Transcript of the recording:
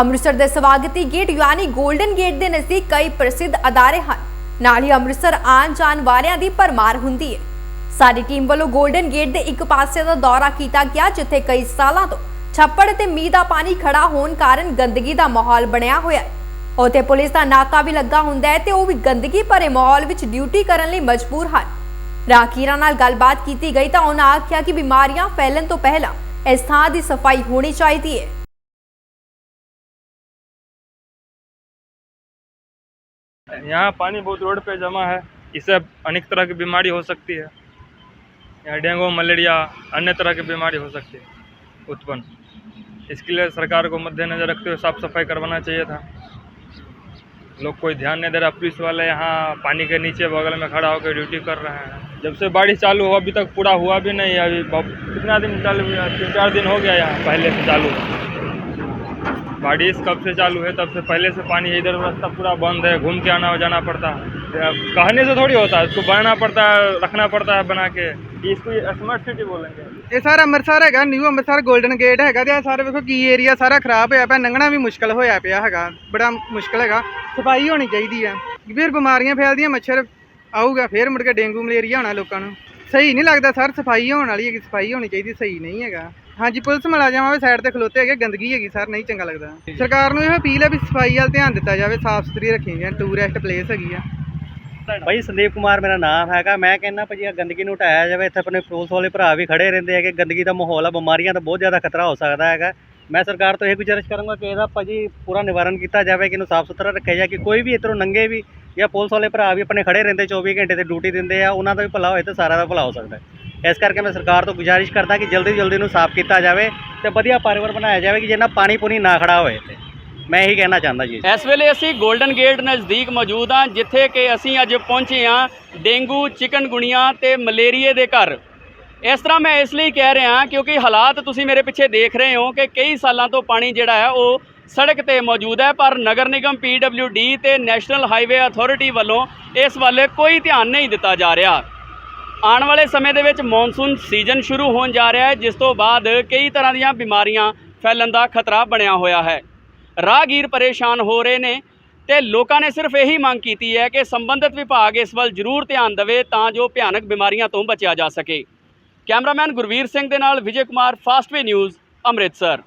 ਅੰਮ੍ਰਿਤਸਰ ਦੇ ਸਵਾਗਤੀ ਗੇਟ ਯਾਨੀ 골ਡਨ ਗੇਟ ਦੇ ਨਜ਼ਦੀਕ ਕਈ ਪ੍ਰਸਿੱਧ ਅਦਾਰੇ ਹਨ। ਨਾਲ ਹੀ ਅੰਮ੍ਰਿਤਸਰ ਆਉਣ ਜਾਣ ਵਾਲਿਆਂ ਦੀ ਭਰਮਾਰ ਹੁੰਦੀ ਹੈ। ਸਾਡੀ ਟੀਮ ਵੱਲੋਂ 골ਡਨ ਗੇਟ ਦੇ ਇੱਕ ਪਾਸੇ ਦਾ ਦੌਰਾ ਕੀਤਾ ਗਿਆ, ਜਿੱਥੇ ਕਈ ਸਾਲਾਂ ਤੋਂ ਛੱਪੜ ਤੇ ਮੀਂਹ ਦਾ ਪਾਣੀ ਖੜਾ ਹੋਣ ਕਾਰਨ ਗੰਦਗੀ ਦਾ ਮਾਹੌਲ ਬਣਿਆ ਹੋਇਆ ਹੈ। ਉੱਥੇ ਪੁਲਿਸ ਦਾ ਨਾਕਾ ਵੀ ਲੱਗਾ ਹੁੰਦਾ ਹੈ ਤੇ ਉਹ ਵੀ ਗੰਦਗੀ ਭਰੇ ਮਾਹੌਲ ਵਿੱਚ ਡਿਊਟੀ ਕਰਨ ਲਈ ਮਜਬੂਰ ਹਨ। ਰਾਖੀਰਾਂ ਨਾਲ ਗੱਲਬਾਤ ਕੀਤੀ ਗਈ ਤਾਂ ਉਹਨਾਂ ਆਖਿਆ ਕਿ ਬਿਮਾਰੀਆਂ ਫੈਲਣ ਤੋਂ ਪਹਿਲਾਂ ਇਸ ਥਾਂ ਦੀ ਸਫ਼ਾਈ ਹੋਣੀ ਚਾਹੀਦੀ ਹੈ। यहाँ पानी बहुत रोड पे जमा है, इससे अनेक तरह की बीमारी हो सकती है। यहाँ डेंगू, मलेरिया, अन्य तरह की बीमारी हो सकती है, उत्पन्न। इसके लिए सरकार को मद्देनज़र रखते हुए साफ़ सफ़ाई करवाना चाहिए था। लोग कोई ध्यान नहीं दे रहा, पुलिस वाले यहाँ पानी के नीचे बगल में खड़ा होकर ड्यूटी कर रहे हैं। जब से बारिश चालू हुआ अभी तक पूरा हुआ भी नहीं अभी कितना दिन चालू हुआ? तीन चार दिन हो गया यहाँ, पहले से चालू। गाड़ी कब से चालू है, तब से पहले से पानी इधर रास्ता पूरा बंद है, घूम के आना जाना पड़ता है। कहने से थोड़ी होता है, इसको बनाना पड़ता है, रखना पड़ता है बना के। इसको स्मार्ट सिटी ਬੋਲਾਂਗੇ ਇਹ ਸਾਰਾ ਅੰਮ੍ਰਿਤਸਰ ਹੈਗਾ ਨਿਊ ਅੰਮ੍ਰਿਤਸਰ 골ਡਨ ਗੇਟ ਹੈਗਾ ਤੇ ਆ ਸਾਰੇ ਵੇਖੋ ਕੀ ਏਰੀਆ ਸਾਰਾ ਖਰਾਬ ਹੋਇਆ ਪਿਆ ਲੰਘਣਾ ਵੀ ਮੁਸ਼ਕਲ ਹੋਇਆ ਪਿਆ ਹੈਗਾ ਬੜਾ ਮੁਸ਼ਕਲ ਹੈਗਾ ਸਫ਼ਾਈ ਹੋਣੀ ਚਾਹੀਦੀ ਆ ਫਿਰ ਬਿਮਾਰੀਆਂ ਫੈਲਦੀਆਂ ਮੱਛਰ ਆਊਗਾ ਫਿਰ ਮੁੜ ਕੇ ਡੇਂਗੂ ਮਲੇਰੀਆ ਹੋਣਾ ਲੋਕਾਂ ਨੂੰ ਸਹੀ ਨਹੀਂ ਲੱਗਦਾ ਸਰ ਸਫ਼ਾਈ ਹੋਣ ਵਾਲੀ ਹੈ ਕਿ ਸਫ਼ਾਈ ਹੋਣੀ ਚਾਹੀਦੀ ਸਹੀ ਨਹੀਂ ਹੈਗਾ ਹਾਂਜੀ ਪੁਲਿਸ ਮੁਲਾਜ਼ਮਾਂ ਵੀ ਸਾਈਡ ਤੇ ਖਲੋਤੇ ਹੈਗੇ ਗੰਦਗੀ ਹੈਗੀ ਸਰ ਨਹੀਂ ਚੰਗਾ ਲੱਗਦਾ। ਸਰਕਾਰ ਨੂੰ ਇਹ ਅਪੀਲ ਹੈ ਵੀ ਸਫ਼ਾਈ ਵੱਲ ਧਿਆਨ ਦਿੱਤਾ ਜਾਵੇ ਸਾਫ਼ ਸੁਥਰੀ ਰੱਖੀ ਜਾਣ ਟੂਰਿਸਟ ਪਲੇਸ ਹੈਗੀ ਆ। ਭਾਈ ਸੰਦੀਪ ਕੁਮਾਰ ਮੇਰਾ ਨਾਮ ਹੈਗਾ ਮੈਂ ਕਹਿੰਦਾ ਭਾਜੀ ਆ ਗੰਦਗੀ ਨੂੰ ਹਟਾਇਆ ਜਾਵੇ ਇੱਥੇ ਆਪਣੇ ਪੁਲਿਸ ਵਾਲੇ ਭਰਾ ਵੀ ਖੜੇ ਰਹਿੰਦੇ ਹੈਗੇ ਗੰਦਗੀ ਦਾ ਮਾਹੌਲ ਆ ਬਿਮਾਰੀਆਂ ਦਾ ਬਹੁਤ ਜ਼ਿਆਦਾ ਖਤਰਾ ਹੋ ਸਕਦਾ ਹੈਗਾ। ਮੈਂ ਸਰਕਾਰ ਤੋਂ ਇਹ ਗੁਜ਼ਾਰਿਸ਼ ਕਰਾਂਗਾ ਕਿ ਇਹਦਾ ਭਾਜੀ ਪੂਰਾ ਨਿਵਾਰਨ ਕੀਤਾ ਜਾਵੇ ਕਿ ਇਹਨੂੰ ਸਾਫ਼ ਸੁਥਰਾ ਰੱਖਿਆ ਜਾਏ ਕਿ ਕੋਈ ਵੀ ਇੱਧਰੋਂ ਨੰਗੇ ਵੀ ਜਾਂ ਪੁਲਿਸ ਵਾਲੇ ਭਰਾ ਵੀ ਆਪਣੇ ਖੜੇ ਰਹਿੰਦੇ 24 ਘੰਟੇ ਤੇ ਡਿਊਟੀ ਦਿੰਦੇ ਆ ਉਹਨਾਂ ਦਾ ਵੀ ਭਲਾ ਹੋਏ ਤੇ ਸਾਰਿਆਂ ਦਾ ਭਲਾ ਹੋ ਸਕਦਾ ਹੈ। ਇਸ ਕਰਕੇ ਮੈਂ ਸਰਕਾਰ ਤੋਂ ਗੁਜ਼ਾਰਿਸ਼ ਕਰਦਾ ਕਿ ਜਲਦੀ ਜਲਦੀ ਇਹਨੂੰ ਸਾਫ਼ ਕੀਤਾ ਜਾਵੇ ਤੇ ਵਧੀਆ ਪਰਿਵਾਰ ਬਣਾਇਆ ਜਾਵੇ ਕਿ ਜਿੰਨਾ ਪਾਣੀ ਪੂਣੀ ਨਾ ਖੜਾ ਹੋਏ ਤੇ ਮੈਂ ਇਹੀ ਕਹਿਣਾ ਚਾਹੁੰਦਾ ਜੀ। ਇਸ ਵੇਲੇ ਅਸੀਂ 골ਡਨ ਗੇਟ ਨਜ਼ਦੀਕ ਮੌਜੂਦ ਹਾਂ, ਜਿੱਥੇ ਕਿ ਅਸੀਂ ਅੱਜ ਪਹੁੰਚੇ ਹਾਂ ਡੇਂਗੂ ਚਿਕਨਗੁਣੀਆ ਤੇ ਮਲੇਰੀਏ ਦੇ ਘਰ। ਇਸ ਤਰ੍ਹਾਂ ਮੈਂ ਇਸ ਲਈ ਕਹਿ ਰਿਹਾ ਕਿਉਂਕਿ ਹਾਲਾਤ ਤੁਸੀਂ ਮੇਰੇ ਪਿੱਛੇ ਦੇਖ ਰਹੇ ਹੋ ਕਿ ਕਈ ਸਾਲਾਂ ਤੋਂ ਪਾਣੀ ਜਿਹੜਾ ਹੈ ਉਹ ਸੜਕ ਤੇ ਮੌਜੂਦ ਹੈ, ਪਰ ਨਗਰ ਨਿਗਮ PWD ਤੇ ਨੈਸ਼ਨਲ ਹਾਈਵੇ ਅਥਾਰਟੀ ਵੱਲੋਂ ਇਸ ਵੱਲ ਕੋਈ ਧਿਆਨ ਨਹੀਂ ਦਿੱਤਾ ਜਾ ਰਿਹਾ। ਆਉਣ ਵਾਲੇ ਸਮੇਂ ਦੇ ਵਿੱਚ ਮੌਨਸੂਨ ਸੀਜ਼ਨ ਸ਼ੁਰੂ ਹੋਣ ਜਾ ਰਿਹਾ ਹੈ, ਜਿਸ ਤੋਂ ਬਾਅਦ ਕਈ ਤਰ੍ਹਾਂ ਦੀਆਂ ਬਿਮਾਰੀਆਂ ਫੈਲਣ ਦਾ ਖਤਰਾ ਬਣਿਆ ਹੋਇਆ ਹੈ। ਰਾਹਗੀਰ ਪਰੇਸ਼ਾਨ ਹੋ ਰਹੇ ਨੇ ਤੇ ਲੋਕਾਂ ਨੇ ਸਿਰਫ ਇਹੀ ਮੰਗ ਕੀਤੀ ਹੈ ਕਿ ਸੰਬੰਧਿਤ ਵਿਭਾਗ ਇਸ ਵੱਲ ਜ਼ਰੂਰ ਧਿਆਨ ਦੇਵੇ ਤਾਂ ਜੋ ਭਿਆਨਕ ਬਿਮਾਰੀਆਂ ਤੋਂ ਬਚਿਆ ਜਾ ਸਕੇ। ਕੈਮਰਾਮੈਨ ਗੁਰਵੀਰ ਸਿੰਘ ਦੇ ਨਾਲ ਵਿਜੇ ਕੁਮਾਰ ਫਾਸਟਵੇ ਨਿਊਜ਼, ਅੰਮ੍ਰਿਤਸਰ।